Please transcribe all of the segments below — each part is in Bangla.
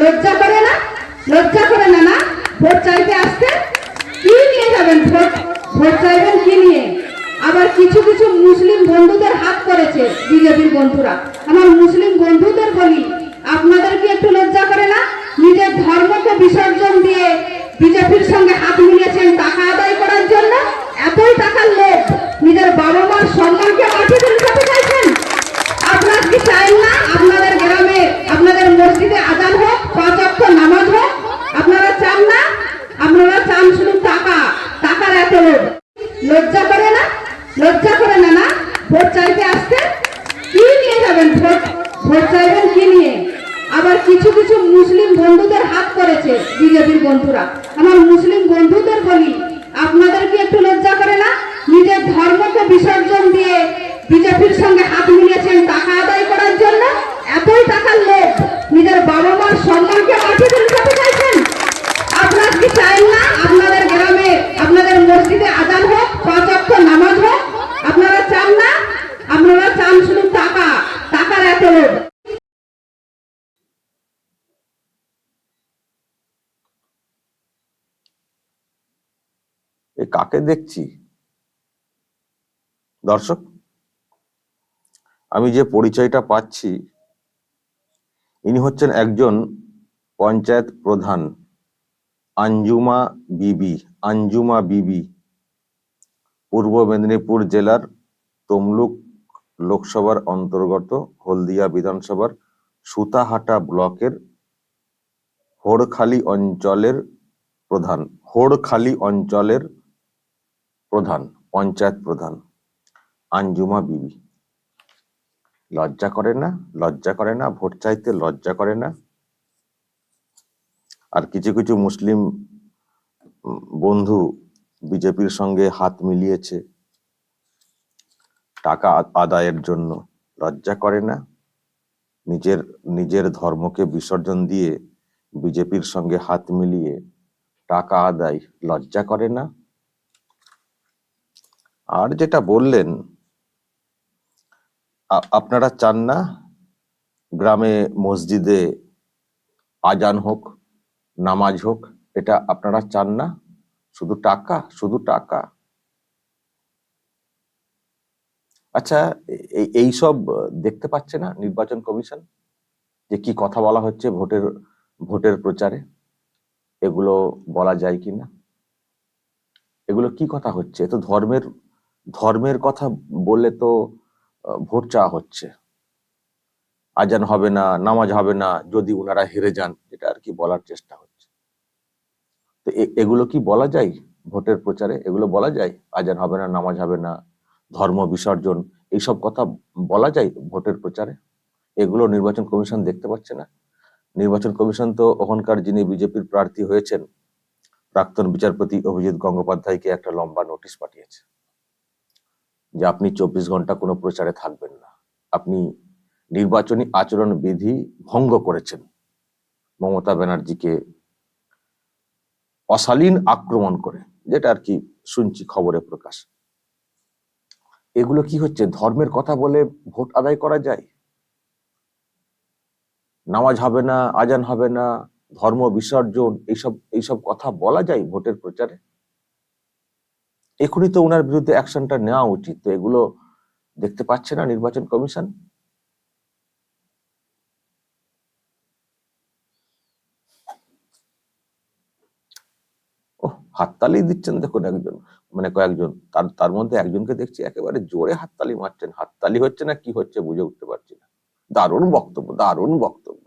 লজ্জা করে না? লজ্জা করে না না? ভোট চাইতে আসতে কি নিয়ে যাবেন? ভোট ভোট চাইবেন কি নিয়ে? আবার কিছু কিছু মুসলিম বন্ধুদের হাত করেছে বিজেপির বন্ধুরা। আমার মুসলিম বন্ধুদের বলি, আপনাদের কি একটু লজ্জা করে না? নিজের ধর্মকে বিসর্জন দিয়ে বিজেপির সঙ্গে হাত মিলিয়েছেন টাকা আদায় করার জন্য? এতই টাকার লোভ, নিজের বাবা মার সম্মানকে মাটিতে লুকাতে চাইছেন আপনারা কি চান না আপনাদের গ্রামে আপনাদের মসজিদে আজান হোক পাঁচ অক্ট নামাজ হোক আপনারা চান না আপনারা চান শুধু টাকা টাকার এত লোভ লজ্জা করে না লজ্জা করে না না ভোট চাইতে আসতে কি নিয়ে যাবেন ভোট ভোট চাইবেন কি নিয়ে আবার কিছু কিছু মুসলিম বন্ধুদের হাত করেছে বিজেপির বন্ধুরা। আমার মুসলিম বন্ধুদের বলি আপনাদের কি একটু লজ্জা করে না? নিজের ধর্মকে বিসর্জন দিয়ে বিজেপির সঙ্গে হাত মিলিয়েছেন টাকা আদায় করার জন্য? এতই টাকার লোভ, নিজের বাবা মার সম্মানকে মাটিতে লুকাতে চাইছেন আপনারা কি চান না আপনাদের গ্রামে আপনাদের মসজিদে আজান হোক পাঁচ অক্ট নামাজ হোক আপনারা চান না আপনারা চান শুধু টাকা টাকার এত লোভ এ কাকে দেখছি। দর্শক, আমি যে পরিচয়টা পাচ্ছি, ইনি হচ্ছেন একজন পঞ্চায়েত প্রধান, আঞ্জুমা বিবি আঞ্জুমা বিবি, পূর্ব মেদিনীপুর জেলার তমলুক লোকসভার অন্তর্গত হলদিয়া বিধানসভার সুতাহাটা ব্লকের হোড়খালি অঞ্চলের প্রধান, হোড়খালি অঞ্চলের প্রধান, পঞ্চায়েত প্রধান। আঞ্জুমা বিবি। লজ্জা করে না? লজ্জা করে না? ভোট চাইতে লজ্জা করে না? আর কিছু কিছু মুসলিম বন্ধু বিজেপির সঙ্গে হাত মিলিয়েছে টাকা আদায়ের জন্য। লজ্জা করে না? নিজের নিজের ধর্মকে বিসর্জন দিয়ে বিজেপির সঙ্গে হাত মিলিয়ে টাকা আদায় লজ্জা করে না? আর যেটা বললেন আপনারা চান না গ্রামে মসজিদে আজান হোক, নামাজ হোক, এটা আপনারা চান না। শুধু টাকা শুধু টাকা। আচ্ছা এই সব দেখতে পাচ্ছে না নির্বাচন কমিশন? যে কি কথা বলা হচ্ছে ভোটের ভোটের প্রচারে? এগুলো বলা যায় কি না এগুলো কি কথা হচ্ছে? তো ধর্মের ধর্মের কথা বলে তো ভোট চাওয়া হচ্ছে। আজান হবে না, নামাজ হবে না, যদি ওনারা হেরে যান এটা আর কি বলার চেষ্টা হচ্ছে। তো এগুলো কি বলা যায় ভোটের প্রচারে? এগুলো বলা যায়? আজান হবে না, নামাজ হবে না, ধর্ম বিসর্জন, এইসব কথা বলা যায় ভোটের প্রচারে? এগুলো নির্বাচন কমিশন দেখতে পাচ্ছে না। নির্বাচন কমিশন তো ওখানকার যিনি বিজেপির প্রার্থী হয়েছেন, প্রাক্তন বিচারপতি অভিজিৎ গঙ্গোপাধ্যায়কে একটা লম্বা নোটিশ পাঠিয়েছে। যে আপনি চব্বিশ ঘণ্টা কোনো প্রচারে থাকবেন না। আপনি নির্বাচনী আচরণ বিধি ভঙ্গ করেছেন। মমতা ব্যানার্জিকে অশালীন আক্রমণ করে, যেটা আর কি শুনছি খবরে প্রকাশ। এগুলো কি হচ্ছে? ধর্মের কথা বলে ভোট আদায় করা যায়? নামাজ হবে না, আজান হবে না, ধর্ম বিসর্জন, এইসব এইসব কথা বলা যায় ভোটের প্রচারে? এখনই তো ওনার বিরুদ্ধে অ্যাকশনটা নেওয়া উচিত, তো এগুলো দেখতে পাচ্ছে না নির্বাচন কমিশন। হাততালি দিচ্ছেন দেখুন একজন মানে কয়েকজন, তার তার মধ্যে একজনকে দেখছি একেবারে জোরে হাততালি মারছেন, হাততালি হচ্ছে না কি হচ্ছে বুঝে উঠতে পারছি না। দারুণ বক্তব্য দারুণ বক্তব্য।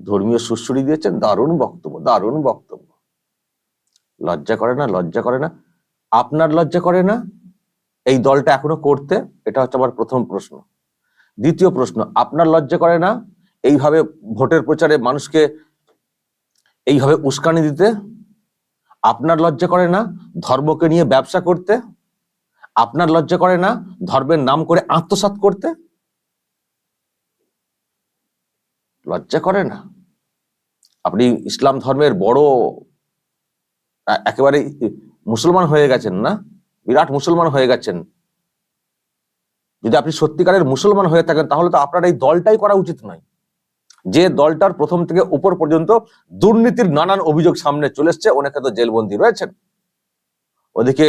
ধর্মীয় সুশ্রী দিয়েছেন, দারুণ বক্তব্য দারুণ বক্তব্য। লজ্জা করে না, লজ্জা করে না। আপনার লজ্জা করে না? এই দলটা এখনও করতে? এটা হচ্ছে আমার প্রথম প্রশ্ন। দ্বিতীয় প্রশ্ন, আপনার লজ্জা করে না? এইভাবে ভোটের প্রচারে মানুষকে এইভাবে উস্কানি দিতে? আপনার লজ্জা করে না ধর্মকে নিয়ে ব্যবসা করতে? আপনার লজ্জা করে না ধর্মের নাম করে আত্মসাৎ করতে? লজ্জা করে না? আপনি ইসলাম ধর্মের বড়, একেবারে মুসলমান হয়ে গেছেন না, বিরাট মুসলমান হয়ে গেছেন। যদি আপনি সত্যিকারের মুসলমান হয়ে থাকেন, তাহলে তো আপনার এই দলটাই করা উচিত নয়। যে দলটার প্রথম থেকে উপর পর্যন্ত দুর্নীতির নানান অভিযোগ সামনে চলে এসছে, অনেকে তো জেলবন্দি রয়েছেন। ওদিকে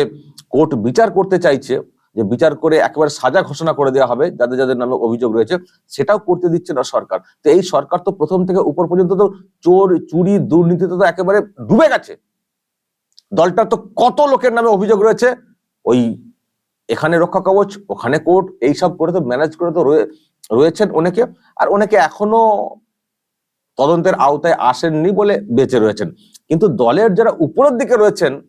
কোর্ট বিচার করতে চাইছে, যে বিচার করে একেবারে সাজা ঘোষণা করে দেওয়া হবে, যাদের যাদের নামে অভিযোগ রয়েছে, সেটাও করতে দিচ্ছে না সরকার। তো এই সরকার তো প্রথম থেকে উপর পর্যন্ত তো চোর, চুরি দুর্নীতিতে তো একেবারে ডুবে গেছে। দলটার তো কত লোকের নামে অভিযোগ রয়েছে? ওই এখানে রক্ষা কবচ, ওখানে কোর্ট এইসব করে তো ম্যানেজ করে তো রয়ে- রয়েছেন অনেকে। আর অনেকে এখনও তদন্তের আওতায় আসেননি বলে বেঁচে রয়েছেন। কিন্তু দলের যারা উপরের দিকে রয়েছেন,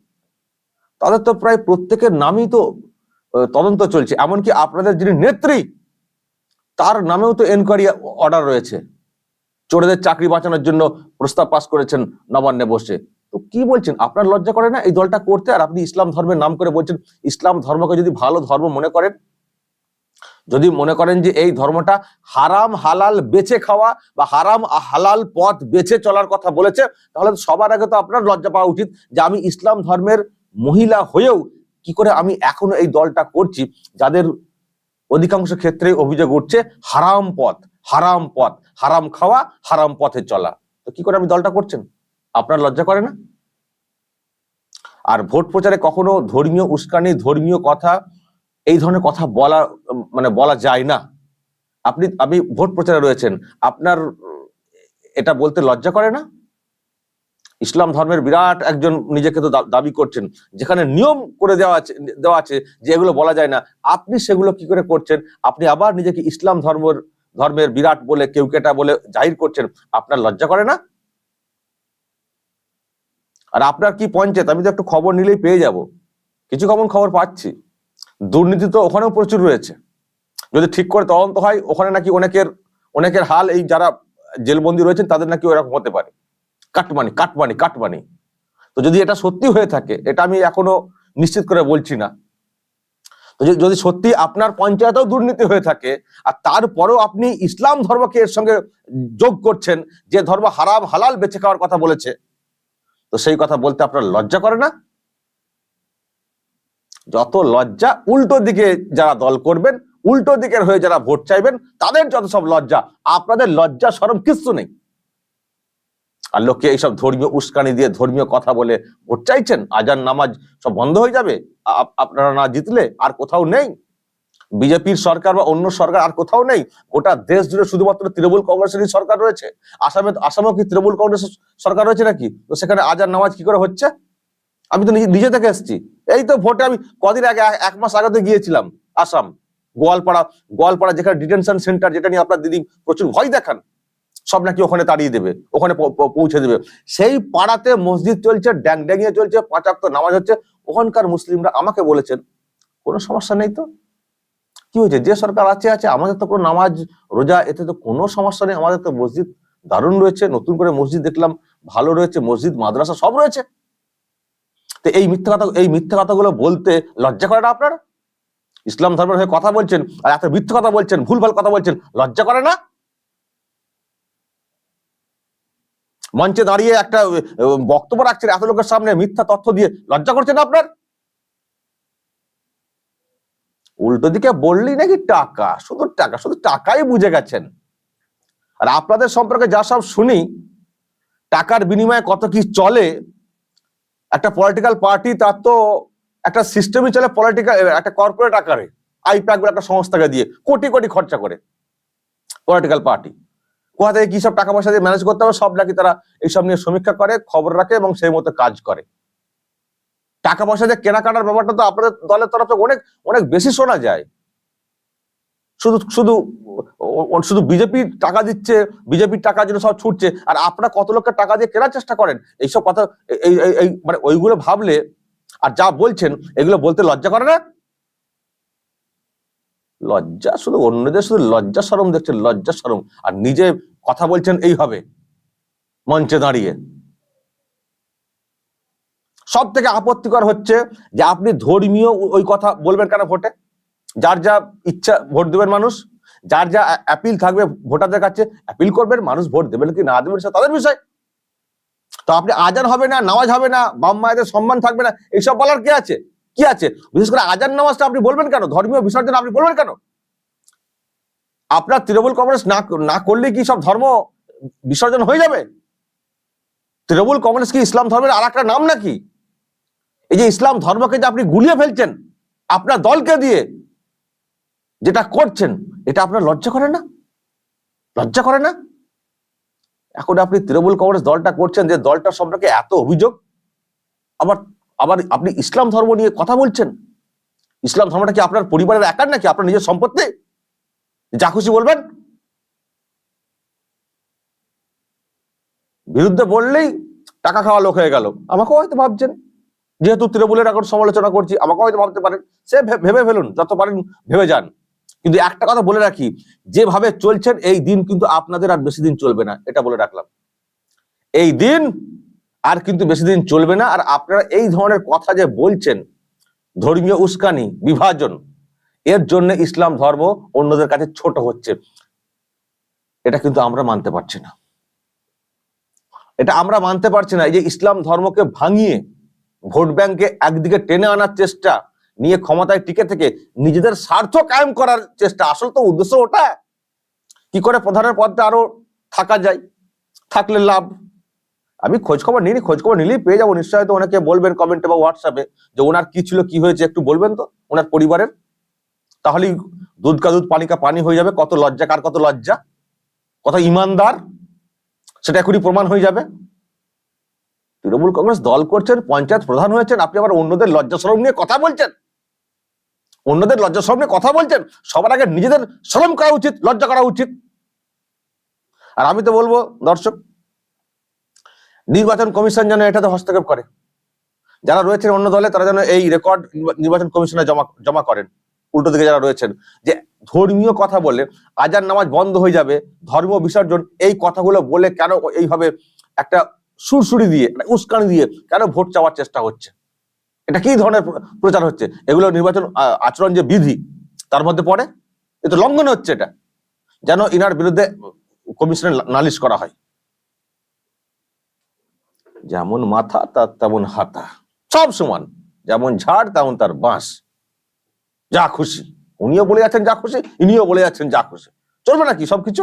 তাদের তো প্রায় প্রত্যেকের নামই তো তদন্ত চলছে। এমনকি আপনাদের যিনি নেত্রী, তার নামেও তো এনকোয়ারি অর্ডার রয়েছে। চোরেদের চাকরি বাঁচানোর জন্য প্রস্তাব পাস করেছেন নবান্নে বসে। তো কি বলছেন? আপনার লজ্জা করে না এই দলটা করতে? আর আপনি ইসলাম ধর্মের নাম করে বলছেন, ইসলাম ধর্মকে যদি ভালো ধর্ম মনে করেন, যদি মনে করেন যে এই ধর্মটা হারাম হালাল বেছে খাওয়া বা হারাম হালাল পথ বেছে চলার কথা বলেছে, তাহলে সবার আগে তো আপনার লজ্জা পাওয়া উচিত যে আমি ইসলাম ধর্মের মহিলা হয়েও কি করে আমি এখনও এই দলটা করছি, যাদের অধিকাংশ ক্ষেত্রে অভিযোগ উঠছে হারাম পথ হারাম পথ, হারাম খাওয়া, হারাম পথে চলা। তো কি করে আমি দলটা করছেন? আপনার লজ্জা করে না? আর ভোট প্রচারে কখনো ধর্মীয় উস্কানি, ধর্মীয় কথা, এই ধরনের কথা বলা মানে বলা যায় না। আপনি আপনি ভোট প্রচারে রয়েছেন, আপনার, এটা বলতে লজ্জা করে না? ইসলাম ধর্মের বিরাট একজন নিজেকে তো দাবি করছেন, যেখানে নিয়ম করে দেওয়া আছে দেওয়া আছে যে এগুলো বলা যায় না, আপনি সেগুলো কি করে করছেন? আপনি আবার নিজেকে ইসলাম ধর্মের ধর্মের বিরাট বলে, কেউ কেটা বলে জাহির করছেন, আপনার লজ্জা করে না? আর আপনার কি পঞ্চায়েত? আমি তো একটু খবর নিলেই পেয়ে যাব। কিছু কমন খবর পাচ্ছি? দুর্নীতি তো ওখানেও প্রচুর রয়েছে। যদি ঠিক করে তদন্ত হয়, ওখানে নাকি অনেকের অনেকের হাল এই যারা জেলবন্দি রয়েছেন, তাদের নাকি ওরকম হতে পারে। Cut money cut money cut money. তো যদি এটা সত্যি হয়ে থাকে, এটা আমি এখনও নিশ্চিত করে বলছি না। তো যদি- সত্যি আপনার পঞ্চায়েতেও দুর্নীতি হয়ে থাকে, আর তারপরেও আপনি ইসলাম ধর্মকে এর সঙ্গে যোগ করছেন, যে ধর্ম হারাম, হালাল বেঁচে খাওয়ার কথা বলেছে তো সেই কথা বলতে আপনার লজ্জা করে না? যত লজ্জা উল্টো দিকে যারা দল করবেন, উল্টো দিকের হয়ে যারা ভোট চাইবেন, তাদের যত সব লজ্জা, আপনাদের লজ্জা সরম কিচ্ছু নেই। আর লোককে এইসব ধর্মীয় উস্কানি দিয়ে ধর্মীয় কথা বলে ভোট চাইছেন, আজান নামাজ সব বন্ধ হয়ে যাবে আপ- আপনারা না জিতলে আর কোথাও নেই। বিজেপির সরকার বা অন্য সরকার আর কোথাও নেই। গোটা দেশ জুড়ে শুধুমাত্র তৃণমূল কংগ্রেসেরই সরকার রয়েছে। আসামে আসামেও কি তৃণমূল কংগ্রেস সরকার রয়েছে নাকি? তো সেখানে আজান নামাজ কি করে হচ্ছে? আমি তো নিজে থেকে এসেছি। এই তো ভোটে আমি কদিন আগে এক- মাস আগে তো গিয়েছিলাম আসাম। গোয়ালপাড়া গোয়ালপাড়া যেখানে ডিটেনশন সেন্টার, যেটা নিয়ে আপনার দিদি প্রচুর ভয় দেখান, সব নাকি ওখানে তাড়িয়ে দেবে, ওখানে পৌঁছে দেবে। সেই পাড়াতে মসজিদ চলছে ড্যাং ড্যাঙিয়ে চলছে পাঁচাক্ত নামাজ হচ্ছে। ওখানকার মুসলিমরা আমাকে বলেছেন, কোনো সমস্যা নেই তো? কি হয়েছে? যে সরকার আছে আছে, আমাদের তো কোনো নামাজ, রোজা, এতে তো কোনো সমস্যা নেই। আমাদের তো মসজিদ দারুণ রয়েছে, নতুন করে মসজিদ দেখলাম, ভালো রয়েছে, মসজিদ, মাদ্রাসা সব রয়েছে। তো এই মিথ্যা কথা, এই মিথ্যা কথাগুলো বলতে লজ্জা করে না আপনার? ইসলাম ধর্মের হয়ে কথা বলছেন, আর এত মিথ্যা কথা বলছেন, ভুলভাল কথা বলছেন, লজ্জা করে না? মঞ্চে দাঁড়িয়ে একটা বক্তব্য রাখছেন, এত লোকের সামনে মিথ্যা তথ্য দিয়ে লজ্জা করছেন আপনার? উল্টো দিকে বললি নাকি টাকা? শুধু টাকা, শুধু টাকাই বুঝে গেছেন। আর আপনাদের সম্পর্কে যা সব শুনি, টাকার বিনিময়ে কত কি চলে, একটা পলিটিক্যাল পার্টি তার তো একটা সিস্টেমই চলে পলিটিক্যাল একটা কর্পোরেট আকারে। আইপ্যাক একটা সংস্থাকে দিয়ে, কোটি কোটি খরচা করে পলিটিক্যাল পার্টি কোথা থেকে কি সব টাকা পয়সা দিয়ে ম্যানেজ করতে হবে সব নাকি তারা এইসব নিয়ে সমীক্ষা করে, খবর রাখে এবং সেই মতো কাজ করে। টাকা পয়সা যে কেনাকাটার ব্যাপারটা তো আপনাদের দলের তরফ থেকে অনেক অনেক বেশি শোনা যায়। শুধু শুধু শুধু বিজেপি টাকা দিচ্ছে বিজেপির টাকা জন্য সব ছুটছে, আর আপনারা কত লোককে টাকা দিয়ে কেনার চেষ্টা করেন? এইসব কথা এই- এই মানে ওইগুলো ভাবলে, আর যা বলছেন, এগুলো বলতে লজ্জা করে না? লজ্জা শুধু অন্যদের, শুধু লজ্জা সরম দেখছেন, লজ্জা সরম। আর নিজে কথা বলছেন, এইভাবে, মঞ্চে দাঁড়িয়ে। সব থেকে আপত্তিকর হচ্ছে যে আপনি ধর্মীয় ওই কথা বলবেন কেন ভোটে? যার যা ইচ্ছা ভোট দেবেন মানুষ, যার যা অ্যাপিল থাকবে ভোটারদের কাছে অ্যাপিল করবেন, মানুষ ভোট দেবেন কি না দেবেন তাদের বিষয়। তো আপনি আজান হবে না, নামাজ হবে না বাম মায়েদের সম্মান থাকবে না, এইসব বলার কি আছে? কি আছে? বিশেষ করে আজান নামাজটা আপনি বলবেন কেন? ধর্মীয় বিসর্জন আপনি বলবেন কেন? আপনার তৃণমূল কংগ্রেস না না করলে কি সব ধর্ম বিসর্জন হয়ে যাবে? তৃণমূল কংগ্রেস কি ইসলাম ধর্মের আর নাম নাকি? এই যে ইসলাম ধর্মকে যে আপনি গুলিয়ে ফেলছেন, আপনার দলকে দিয়ে যেটা করছেন, এটা আপনার লজ্জা করে না? লজ্জা করে না? এখন আপনি তৃণমূল কংগ্রেস দলটা করছেন, যে দলটা সম্পর্কে এত অভিযোগ, আবার আবার আপনি ইসলাম ধর্ম নিয়ে কথা বলছেন। ইসলাম ধর্মটা কি আপনার পরিবারের একার নাকি আপনার নিজের সম্পত্তি? যা খুশি বলবেন। বিরুদ্ধে বললেই টাকা খাওয়া লোক হয়ে গেল। আমাকেও হয়তো ভাবছেন। যেহেতু তৃণমূলের এখন সমালোচনা করছি, আমাকেও হয়তো ভাবতে পারেন, সে ভেবে ফেলুন, যত পারেন ভেবে যান। কিন্তু একটা কথা বলে রাখি, যেভাবে চলছেন, এই দিন কিন্তু আপনাদের আর বেশি দিন চলবে না, এটা বলে রাখলাম। এই দিন আর কিন্তু বেশি দিন চলবে না, আর আপনারা এই ধরনের কথা যে বলছেন, ধর্মীয় উস্কানি, বিভাজন, এর জন্য ইসলাম ধর্ম অন্যদের কাছে ছোট হচ্ছে, এটা কিন্তু আমরা মানতে পারছি না। এটা আমরা মানতে পারছি না, এই যে ইসলাম ধর্মকে ভাঙিয়ে ভোট ব্যাংকে একদিকে টেনে আনার চেষ্টা, নিয়ে ক্ষমতায় টিকে থেকে নিজেদের স্বার্থ কায়েম করার চেষ্টা। আসল তো উদ্দেশ্য ওটা। কি করে প্রধানের পদটা আরও থাকা যায়? থাকলে লাভ। আমি খোঁজ খবর নিই খোঁজ খবর নিলেই পেয়ে যাব। নিশ্চয়ই তো অনেকে বলবেন কমেন্টে বা হোয়াটসঅ্যাপে যে ওনার কি ছিল, কি হয়েছে, একটু বলবেন তো? ওনার পরিবারের? তাহলেই দুধ কা দুধ, পানি কা পানি হয়ে যাবে। কত লজ্জা, কার কত লজ্জা? কত ইমানদার? সেটা এখনই প্রমাণ হয়ে যাবে। তৃণমূল কংগ্রেস দল করছেন, পঞ্চায়েত প্রধান হয়েছেন, আপনি আবার অন্যদের লজ্জা শরম নিয়ে কথা বলছেন। অন্যদের লজ্জা শরম নিয়ে কথা বলছেন, সবার আগে নিজেদের শরম করা উচিত, লজ্জা করা উচিত। আর আমি তো বলব, দর্শক, নির্বাচন কমিশন যেন এটাতে হস্তক্ষেপ করে। যারা রয়েছেন অন্য দলে, তারা যেন এই রেকর্ড নির্বাচন কমিশনে জমা জমা করেন। উল্টো দিকে যারা রয়েছেন, যে ধর্মীয় কথা বলে আজান নামাজ বন্ধ হয়ে যাবে ধর্ম বিসর্জন, এই কথাগুলো বলে কেন এইভাবে একটা সুরসুরি দিয়ে উস্কানি দিয়ে কেন ভোট চাওয়ার চেষ্টা হচ্ছে? এটা কি ধরনের প্রচার হচ্ছে? এগুলো নির্বাচন আচরণ যে বিধি, তার মধ্যে পড়ে? এ লঙ্ঘন হচ্ছে এটা। যেন ইনার বিরুদ্ধে কমিশনে নালিশ করা হয়। যেমন মাথা, তার তেমন হাতা। সব সমান। যেমন ঝাড়, তেমন তার বাঁশ। যা খুশি। উনিও বলে যাচ্ছেন যা খুশি, ইনিও বলে যাচ্ছেন যা খুশি। চলবে নাকি সবকিছু?